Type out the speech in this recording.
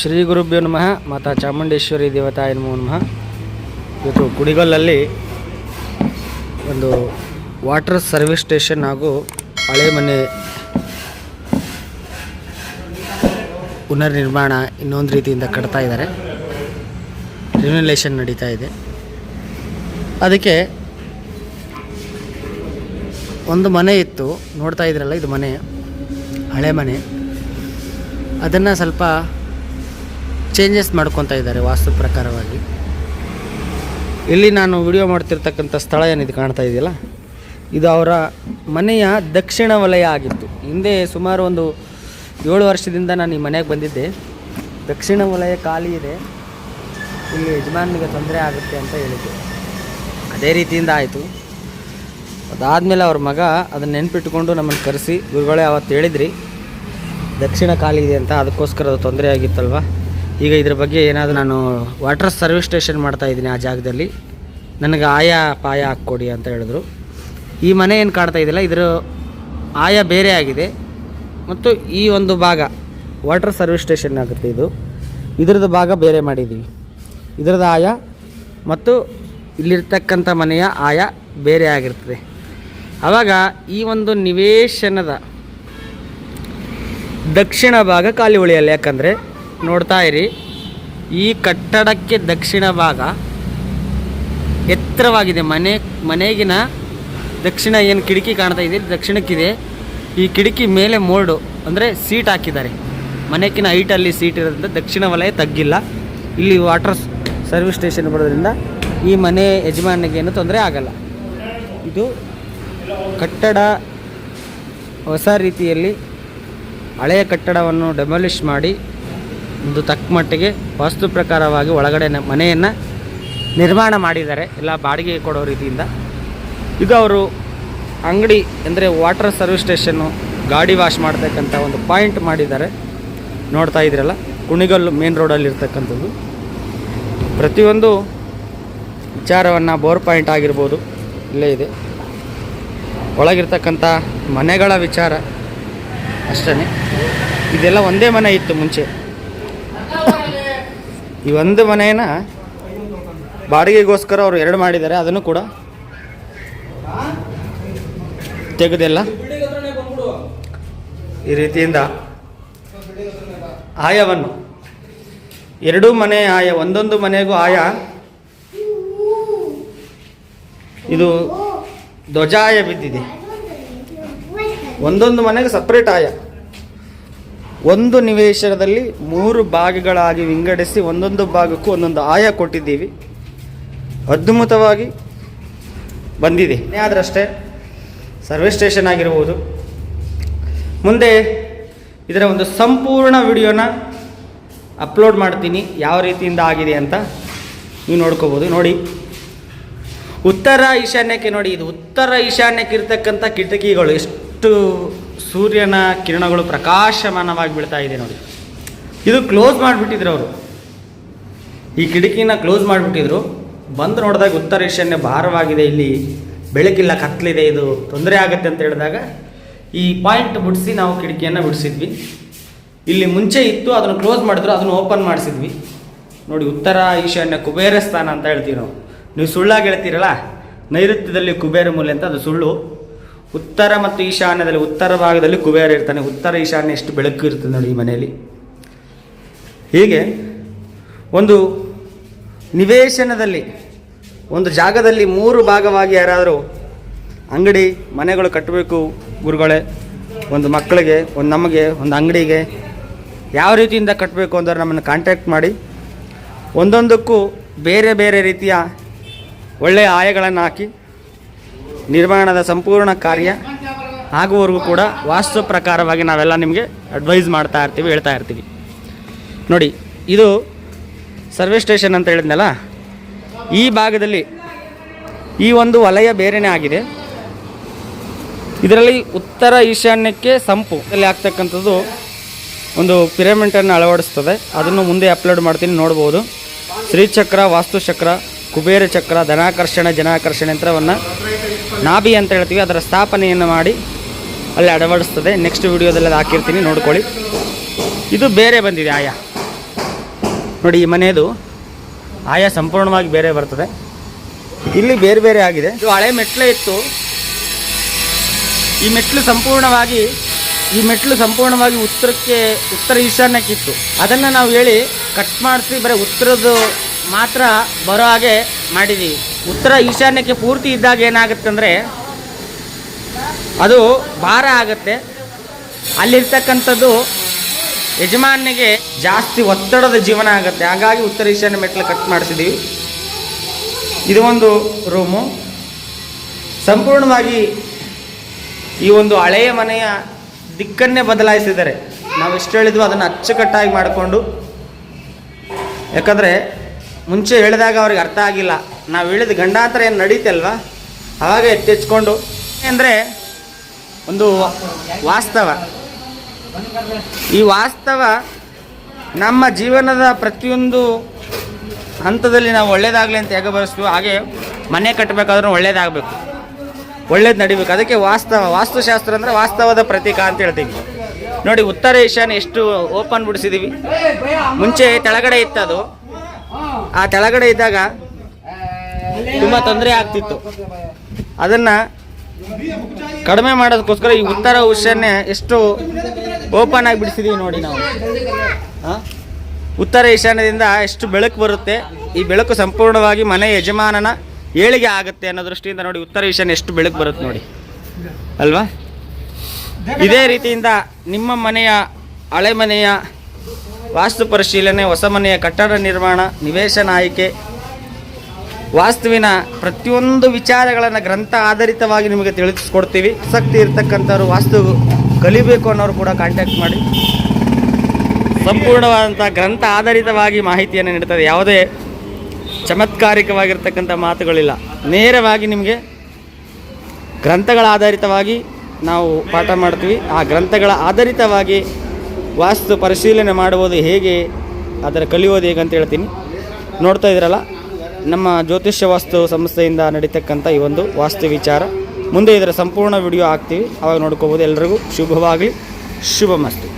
ಶ್ರೀ ಗುರುಭ್ಯೋ ನಮಃ, ಮಾತಾ ಚಾಮುಂಡೇಶ್ವರಿ ದೇವತಾಯ ನಮೋ ನಮಃ. ಇವತ್ತು ಕುಡಿಗಲ್ಲಲ್ಲಿ ಒಂದು ವಾಟರ್ ಸರ್ವಿಸ್ ಸ್ಟೇಷನ್ ಹಾಗೂ ಹಳೆ ಮನೆ ಪುನರ್ನಿರ್ಮಾಣ ಇನ್ನೊಂದು ರೀತಿಯಿಂದ ಕಟ್ತಾ ಇದ್ದಾರೆ. ರಿನ್ಯುಲೇಷನ್ ನಡೀತಾ ಇದೆ. ಅದಕ್ಕೆ ಒಂದು ಮನೆ ಇತ್ತು, ನೋಡ್ತಾ ಇದ್ರಲ್ಲ, ಇದು ಮನೆ, ಹಳೆ ಮನೆ. ಅದನ್ನು ಸ್ವಲ್ಪ ಚೇಂಜಸ್ ಮಾಡ್ಕೊತಾ ಇದ್ದಾರೆ ವಾಸ್ತು ಪ್ರಕಾರವಾಗಿ. ಇಲ್ಲಿ ನಾನು ವಿಡಿಯೋ ಮಾಡ್ತಿರ್ತಕ್ಕಂಥ ಸ್ಥಳ ಏನಿದು ಕಾಣ್ತಾ ಇದೆಯಲ್ಲ? ಇದು ಅವರ ಮನೆಯ ದಕ್ಷಿಣ ವಲಯ ಆಗಿತ್ತು. ಹಿಂದೆ ಸುಮಾರು ಒಂದು ಏಳು ವರ್ಷದಿಂದ ನಾನು ಈ ಮನೆಗೆ ಬಂದಿದ್ದೆ. ದಕ್ಷಿಣ ವಲಯ ಖಾಲಿ ಇದೆ. ಇಲ್ಲಿ ಯಜಮಾನಿಗೆ ತೊಂದರೆ ಆಗುತ್ತೆ ಅಂತ ಹೇಳಿದ್ದೆ. ಅದೇ ರೀತಿಯಿಂದ ಆಯಿತು. ಅದಾದಮೇಲೆ ಅವ್ರ ಮಗ ಅದನ್ನ ನೆನಪಿಟ್ಟುಕೊಂಡು ನಮ್ಮನ್ನು ಕರೆಸಿ, ಗುರುಗಳೇ ಅವತ್ತು ಹೇಳಿದ್ರಿ. ದಕ್ಷಿಣ ಖಾಲಿ ಇದೆ ಅಂತ ಅದಕ್ಕೋಸ್ಕರ ಅದು ತೊಂದರೆ ಆಗಿತ್ತಲ್ವ? ಈಗ ಇದ್ರ ಬಗ್ಗೆ ಏನಾದರೂ ನಾನು ವಾಟರ್ ಸರ್ವಿಸ್ ಸ್ಟೇಷನ್ ಮಾಡ್ತಾ ಇದ್ದೀನಿ ಆ ಜಾಗದಲ್ಲಿ. ನನಗೆ ಆಯಾ ಪಾಯ ಹಾಕ್ಕೊಡಿ ಅಂತ ಹೇಳಿದ್ರು. ಈ ಮನೆ ಏನು ಕಾಣ್ತಾ ಇದೆಯಲ್ಲ, ಇದರ ಆಯ ಬೇರೆ ಆಗಿದೆ. ಮತ್ತು ಈ ಒಂದು ಭಾಗ ವಾಟರ್ ಸರ್ವಿಸ್ ಸ್ಟೇಷನ್ ಆಗುತ್ತೆ ಇದು. ಇದ್ರದ್ದು ಭಾಗ ಬೇರೆ ಮಾಡಿದ್ದೀವಿ ಇದ್ರದ್ದು ಆಯ ಮತ್ತು ಇಲ್ಲಿರ್ತಕ್ಕಂಥ ಮನೆಯ ಆಯ ಬೇರೆ ಆಗಿರ್ತದೆ. ಆವಾಗ ಈ ಒಂದು ನಿವೇಶನದ ದಕ್ಷಿಣ ಭಾಗ ಖಾಲಿ ಉಳಿಯಲ್ಲ. ಯಾಕಂದರೆ ನೋಡ್ತಾ ಇರಿ, ಈ ಕಟ್ಟಡಕ್ಕೆ ದಕ್ಷಿಣ ಭಾಗ ಎತ್ತರವಾಗಿದೆ. ಮನೆ, ಮನೆಗಿನ ದಕ್ಷಿಣ ಏನು ಕಿಟಕಿ ಕಾಣ್ತಾ ಇದೆ, ದಕ್ಷಿಣಕ್ಕಿದೆ. ಈ ಕಿಟಕಿ ಮೇಲೆ ಮೋಲ್ಡು ಅಂದರೆ ಸೀಟ್ ಹಾಕಿದ್ದಾರೆ. ಮನೆಕಿನ ಹೈಟಲ್ಲಿ ಸೀಟ್ ಇರೋದ್ರಿಂದ ದಕ್ಷಿಣ ವಲಯ ತಗ್ಗಿಲ್ಲ. ಇಲ್ಲಿ ವಾಟರ್ ಸರ್ವಿಸ್ ಸ್ಟೇಷನ್ ಬರೋದ್ರಿಂದ ಈ ಮನೆ ಯಜಮಾನಿಗೆ ಏನು ತೊಂದರೆ ಆಗಲ್ಲ. ಇದು ಕಟ್ಟಡ ಹೊಸ ರೀತಿಯಲ್ಲಿ ಹಳೆಯ ಕಟ್ಟಡವನ್ನು ಡೆಮಾಲಿಷ್ ಮಾಡಿ ಒಂದು ತಕ್ಕ ಮಟ್ಟಿಗೆ ವಾಸ್ತು ಪ್ರಕಾರವಾಗಿ ಒಳಗಡೆ ಮನೆಯನ್ನು ನಿರ್ಮಾಣ ಮಾಡಿದ್ದಾರೆ. ಎಲ್ಲ ಬಾಡಿಗೆ ಕೊಡೋ ರೀತಿಯಿಂದ. ಈಗ ಅವರು ಅಂಗಡಿ ಅಂದರೆ ವಾಟರ್ ಸರ್ವಿಸ್ ಸ್ಟೇಷನ್ನು ಗಾಡಿ ವಾಶ್ ಮಾಡ್ತಕ್ಕಂಥ ಒಂದು ಪಾಯಿಂಟ್ ಮಾಡಿದ್ದಾರೆ. ನೋಡ್ತಾ ಇದ್ದೀರಲ್ಲ ಕುಣಿಗಲ್ಲು ಮೇನ್ ರೋಡಲ್ಲಿ ಇರ್ತಕ್ಕಂಥದ್ದು. ಪ್ರತಿಯೊಂದು ವಿಚಾರವನ್ನು ಬೋರ್ ಪಾಯಿಂಟ್ ಆಗಿರ್ಬೋದು, ಇಲ್ಲೇ ಇದೆ. ಒಳಗಿರ್ತಕ್ಕಂಥ ಮನೆಗಳ ವಿಚಾರ ಅಷ್ಟೇ ಇದೆಲ್ಲ ಒಂದೇ ಮನೆ ಇತ್ತು ಮುಂಚೆ. ಈ ಒಂದು ಮನೆಯನ್ನು ಬಾಡಿಗೆಗೋಸ್ಕರ ಅವರು ಎರಡು ಮಾಡಿದ್ದಾರೆ, ಅದನ್ನು ಕೂಡ ತೆಗೆದೆಲ್ಲ. ಈ ರೀತಿಯಿಂದ ಆಯವನ್ನು. ಎರಡೂ ಮನೆ ಆಯ, ಒಂದೊಂದು ಮನೆಗೂ ಆಯ. ಇದು ಧ್ವಜಾಯ ಬಿದ್ದಿದೆ. ಒಂದೊಂದು ಮನೆಗೆ ಸಪ್ರೇಟ್ ಆಯ. ಒಂದು ನಿವೇಶನದಲ್ಲಿ ಮೂರು ಭಾಗಗಳಾಗಿ ವಿಂಗಡಿಸಿ ಒಂದೊಂದು ಭಾಗಕ್ಕೂ ಒಂದೊಂದು ಆಯ ಕೊಟ್ಟಿದ್ದೀವಿ. ಅದ್ಭುತವಾಗಿ ಬಂದಿದೆ. ಆದ್ರಷ್ಟೇ ಸರ್ವಿಸ್ ಸ್ಟೇಷನ್ ಆಗಿರ್ಬೋದು. ಮುಂದೆ ಇದರ ಒಂದು ಸಂಪೂರ್ಣ ವಿಡಿಯೋನ ಅಪ್ಲೋಡ್ ಮಾಡ್ತೀನಿ. ಯಾವ ರೀತಿಯಿಂದ ಆಗಿದೆ ಅಂತ ನೀವು ನೋಡ್ಕೋಬೋದು. ನೋಡಿ. ಉತ್ತರ ಈಶಾನ್ಯಕ್ಕೆ ನೋಡಿ. ಇದು ಉತ್ತರ ಈಶಾನ್ಯಕ್ಕೆ ಇರ್ತಕ್ಕಂಥ ಕಿಟಕಿಗಳು. ಎಷ್ಟು ಸೂರ್ಯನ ಕಿರಣಗಳು ಪ್ರಕಾಶಮಾನವಾಗಿ ಬೀಳ್ತಾ ಇದೆ ನೋಡಿ. ಇದು ಕ್ಲೋಸ್ ಮಾಡಿಬಿಟ್ಟಿದ್ರು ಅವರು. ಈ ಕಿಟಕಿನ ಕ್ಲೋಸ್ ಮಾಡಿಬಿಟ್ಟಿದ್ರು. ಬಂದು ನೋಡಿದಾಗ ಉತ್ತರ ಈಶಾನ್ಯ ಭಾರವಾಗಿದೆ ಇಲ್ಲಿ. ಬೆಳಕಿಲ್ಲ, ಕತ್ತಲಿದೆ, ಇದು ತೊಂದರೆ ಆಗುತ್ತೆ ಅಂತ ಹೇಳಿದಾಗ ಈ ಪಾಯಿಂಟ್ ಬಿಡಿಸಿ ನಾವು ಕಿಟಕಿಯನ್ನು ಬಿಡಿಸಿದ್ವಿ. ಇಲ್ಲಿ ಮುಂಚೆ ಇತ್ತು, ಅದನ್ನು ಕ್ಲೋಸ್ ಮಾಡಿದ್ರು, ಅದನ್ನು ಓಪನ್ ಮಾಡಿಸಿದ್ವಿ. ನೋಡಿ, ಉತ್ತರ ಈಶಾನ್ಯ ಕುಬೇರ ಸ್ಥಾನ ಅಂತ ಹೇಳ್ತೀವಿ ನಾವು. ನೀವು ಸುಳ್ಳಾಗಿ ಹೇಳ್ತೀರಲ್ಲ? ನೈಋತ್ಯದಲ್ಲಿ ಕುಬೇರ ಮೂಲೆ ಅಂತ, ಅದು ಸುಳ್ಳು. ಉತ್ತರ ಮತ್ತು ಈಶಾನ್ಯದಲ್ಲಿ ಉತ್ತರ ಭಾಗದಲ್ಲಿ ಕುಬೇರ ಇರ್ತಾನೆ. ಉತ್ತರ, ಈಶಾನ್ಯ ಎಷ್ಟು ಬೆಳಕು ಇರ್ತದೆ ನೋಡಿ ಈ ಮನೆಯಲ್ಲಿ. ಹೀಗೆ ಒಂದು ನಿವೇಶನದಲ್ಲಿ, ಒಂದು ಜಾಗದಲ್ಲಿ ಮೂರು ಭಾಗವಾಗಿ ಯಾರಾದರೂ ಅಂಗಡಿ ಮನೆಗಳು ಕಟ್ಟಬೇಕು ಗುರುಗಳೇ, ಒಂದು ಮಕ್ಕಳಿಗೆ, ಒಂದು ನಮಗೆ, ಒಂದು ಅಂಗಡಿಗೆ ಯಾವ ರೀತಿಯಿಂದ ಕಟ್ಟಬೇಕು ಅಂದರೆ ನಮ್ಮನ್ನು ಕಾಂಟ್ಯಾಕ್ಟ್ ಮಾಡಿ. ಒಂದೊಂದಕ್ಕೂ ಬೇರೆ ಬೇರೆ ರೀತಿಯ ಒಳ್ಳೆಯ ಆಯಗಳನ್ನು ಹಾಕಿ ನಿರ್ಮಾಣದ ಸಂಪೂರ್ಣ ಕಾರ್ಯ ಆಗುವವರೆಗೂ ಕೂಡ ವಾಸ್ತು ಪ್ರಕಾರವಾಗಿ ನಾವೆಲ್ಲ ನಿಮಗೆ ಅಡ್ವೈಸ್ ಮಾಡ್ತಾ ಇರ್ತೀವಿ, ಹೇಳ್ತಾ ಇರ್ತೀವಿ. ನೋಡಿ, ಇದು ಸರ್ವೆ ಸ್ಟೇಷನ್ ಅಂತ ಹೇಳಿದ್ನಲ್ಲ, ಈ ಭಾಗದಲ್ಲಿ ಈ ಒಂದು ವಲಯ ಬೇರೆನೇ ಆಗಿದೆ. ಇದರಲ್ಲಿ ಉತ್ತರ ಈಶಾನ್ಯಕ್ಕೆ ಸಂಪು ಅಲ್ಲಿ ಆಗ್ತಕ್ಕಂಥದ್ದು ಒಂದು ಪಿರಮಿಡನ್ನು ಅಳವಡಿಸ್ತದೆ. ಅದನ್ನು ಮುಂದೆ ಅಪ್ಲೋಡ್ ಮಾಡ್ತೀನಿ, ನೋಡ್ಬೋದು. ಶ್ರೀಚಕ್ರ, ವಾಸ್ತುಚಕ್ರ, ಕುಬೇರ ಚಕ್ರ, ಧನಾಕರ್ಷಣ, ಜನಾಕರ್ಷಣೆ ಯಂತ್ರವನ್ನು ನಾಭಿ ಅಂತ ಹೇಳ್ತೀವಿ, ಅದರ ಸ್ಥಾಪನೆಯನ್ನು ಮಾಡಿ ಅಲ್ಲಿ ಅಳವಡಿಸ್ತದೆ. ನೆಕ್ಸ್ಟ್ ವಿಡಿಯೋದಲ್ಲಿ ಅದು ಹಾಕಿರ್ತೀನಿ, ನೋಡ್ಕೊಳ್ಳಿ. ಇದು ಬೇರೆ ಬಂದಿದೆ, ಆಯಾ. ನೋಡಿ, ಈ ಮನೆಯದು ಆಯಾ ಸಂಪೂರ್ಣವಾಗಿ ಬೇರೆ ಬರ್ತದೆ. ಇಲ್ಲಿ ಬೇರೆ ಬೇರೆ ಆಗಿದೆ. ಇದು ಹಳೆ ಮೆಟ್ಲೆ ಇತ್ತು. ಈ ಮೆಟ್ಲು ಸಂಪೂರ್ಣವಾಗಿ, ಈ ಮೆಟ್ಲು ಸಂಪೂರ್ಣವಾಗಿ ಉತ್ತರಕ್ಕೆ, ಉತ್ತರ ಈಶಾನ್ಯಕ್ಕಿತ್ತು ಅದನ್ನು ನಾವು ಹೇಳಿ ಕಟ್ ಮಾಡಿಸಿ ಬರೀ ಉತ್ತರದ್ದು ಮಾತ್ರ ಬರೋ ಹಾಗೆ ಮಾಡಿದ್ದೀವಿ ಉತ್ತರ ಈಶಾನ್ಯಕ್ಕೆ ಪೂರ್ತಿ ಇದ್ದಾಗ ಏನಾಗುತ್ತೆ ಅಂದರೆ ಅದು ಭಾರ ಆಗುತ್ತೆ. ಅಲ್ಲಿರ್ತಕ್ಕಂಥದ್ದು ಯಜಮಾನಿಗೆ ಜಾಸ್ತಿ ಒತ್ತಡದ ಜೀವನ ಆಗುತ್ತೆ. ಹಾಗಾಗಿ ಉತ್ತರ ಈಶಾನ್ಯ ಮೆಟ್ಲು ಕಟ್ ಮಾಡಿಸಿದ್ದೀವಿ ಇದು ಒಂದು ರೂಮು. ಸಂಪೂರ್ಣವಾಗಿ ಈ ಒಂದು ಹಳೆಯ ಮನೆಯ ದಿಕ್ಕನ್ನೇ ಬದಲಾಯಿಸಿದ್ದಾರೆ. ನಾವು ಎಷ್ಟು ಹೇಳಿದ್ವು ಅದನ್ನು ಅಚ್ಚುಕಟ್ಟಾಗಿ ಮಾಡಿಕೊಂಡು. ಯಾಕಂದರೆ ಮುಂಚೆ ಹೇಳಿದಾಗ ಅವ್ರಿಗೆ ಅರ್ಥ ಆಗಿಲ್ಲ. ನಾವು ಹೇಳಿದ ಗಂಡಾಂತರ ಏನು ನಡೀತಲ್ವಾ ಆವಾಗ ಎತ್ತೆಚ್ಕೊಂಡು. ಅಂದರೆ ಒಂದು ವಾಸ್ತವ. ಈ ವಾಸ್ತವ ನಮ್ಮ ಜೀವನದ ಪ್ರತಿಯೊಂದು ಹಂತದಲ್ಲಿ ನಾವು ಒಳ್ಳೇದಾಗಲಿ ಅಂತ ಹೇಗೆ ಬಯಸ್ತೀವಿ ಹಾಗೆ ಮನೆ ಕಟ್ಟಬೇಕಾದ್ರೂ ಒಳ್ಳೇದಾಗಬೇಕು. ಒಳ್ಳೇದು ನಡಿಬೇಕು. ಅದಕ್ಕೆ ವಾಸ್ತವ. ವಾಸ್ತುಶಾಸ್ತ್ರ ಅಂದರೆ ವಾಸ್ತವದ ಪ್ರತೀಕ ಅಂತ ಹೇಳ್ತೀವಿ. ನೋಡಿ, ಉತ್ತರ ಈಶಾನ್ಯ ಎಷ್ಟು ಓಪನ್ ಬಿಡಿಸಿದ್ದೀವಿ ಮುಂಚೆ ಇತ್ತು ಅದು ಆ ಕೆಳಗಡೆ ಇದ್ದಾಗ ತುಂಬ ತೊಂದರೆ ಆಗ್ತಿತ್ತು. ಅದನ್ನು ಕಡಿಮೆ ಮಾಡೋದಕ್ಕೋಸ್ಕರ ಈ ಉತ್ತರ ಉಷ್ಯನ್ನೇ ಎಷ್ಟು ಓಪನ್ ಆಗಿ ಬಿಡಿಸಿದೀವಿ ನೋಡಿ ನಾವು. ಉತ್ತರ ಈಶಾನ್ಯದಿಂದ ಎಷ್ಟು ಬೆಳಕು ಬರುತ್ತೆ, ಈ ಬೆಳಕು ಸಂಪೂರ್ಣವಾಗಿ ಮನೆ ಯಜಮಾನನ ಏಳಿಗೆ ಆಗುತ್ತೆ ಅನ್ನೋ ದೃಷ್ಟಿಯಿಂದ ನೋಡಿ ಉತ್ತರ ಈಶಾನ್ಯ ಎಷ್ಟು ಬೆಳಕು ಬರುತ್ತೆ ನೋಡಿ. ಅಲ್ವಾ? ಇದೇ ರೀತಿಯಿಂದ ನಿಮ್ಮ ಮನೆಯ ಹಳೆ ಮನೆಯ ವಾಸ್ತು ಪರಿಶೀಲನೆ, ಹೊಸ ಮನೆಯ ಕಟ್ಟಡ ನಿರ್ಮಾಣ ನಿವೇಶನ ಆಯ್ಕೆ ವಾಸ್ತುವಿನ ಪ್ರತಿಯೊಂದು ವಿಚಾರಗಳನ್ನು ಗ್ರಂಥ ಆಧಾರಿತವಾಗಿ ನಿಮಗೆ ತಿಳಿಸ್ಕೊಡ್ತೀವಿ. ಆಸಕ್ತಿ ಇರತಕ್ಕಂಥವ್ರು ವಾಸ್ತು ಕಲಿಬೇಕು ಅನ್ನೋರು ಕೂಡ ಕಾಂಟ್ಯಾಕ್ಟ್ ಮಾಡಿ. ಸಂಪೂರ್ಣವಾದಂಥ ಗ್ರಂಥ ಆಧಾರಿತವಾಗಿ ಮಾಹಿತಿಯನ್ನು ನೀಡ್ತದೆ. ಯಾವುದೇ ಚಮತ್ಕಾರಿಕವಾಗಿರ್ತಕ್ಕಂಥ ಮಾತುಗಳಿಲ್ಲ. ನೇರವಾಗಿ ನಿಮಗೆ ಗ್ರಂಥಗಳ ಆಧಾರಿತವಾಗಿ ನಾವು ಪಾಠ ಮಾಡ್ತೀವಿ. ಆ ಗ್ರಂಥಗಳ ಆಧಾರಿತವಾಗಿ ವಾಸ್ತು ಪರಿಶೀಲನೆ ಮಾಡುವುದು ಹೇಗೆ, ಅದರ ಕಲಿಯೋದು ಹೇಗೆ ಅಂತ ಹೇಳ್ತೀನಿ. ನೋಡ್ತಾ ಇದ್ದೀರಲ್ಲ, ನಮ್ಮ ಜ್ಯೋತಿಷ್ಯ ವಾಸ್ತು ಸಂಸ್ಥೆಯಿಂದ ನಡೀತಕ್ಕಂಥ ಈ ಒಂದು ವಾಸ್ತು ವಿಚಾರ. ಮುಂದೆ ಇದರ ಸಂಪೂರ್ಣ ವಿಡಿಯೋ ಹಾಕ್ತೀವಿ. ಅವಾಗ ನೋಡ್ಕೋಬೋದು. ಎಲ್ರಿಗೂ ಶುಭವಾಗಲಿ. ಶುಭ ಮಸ್ತು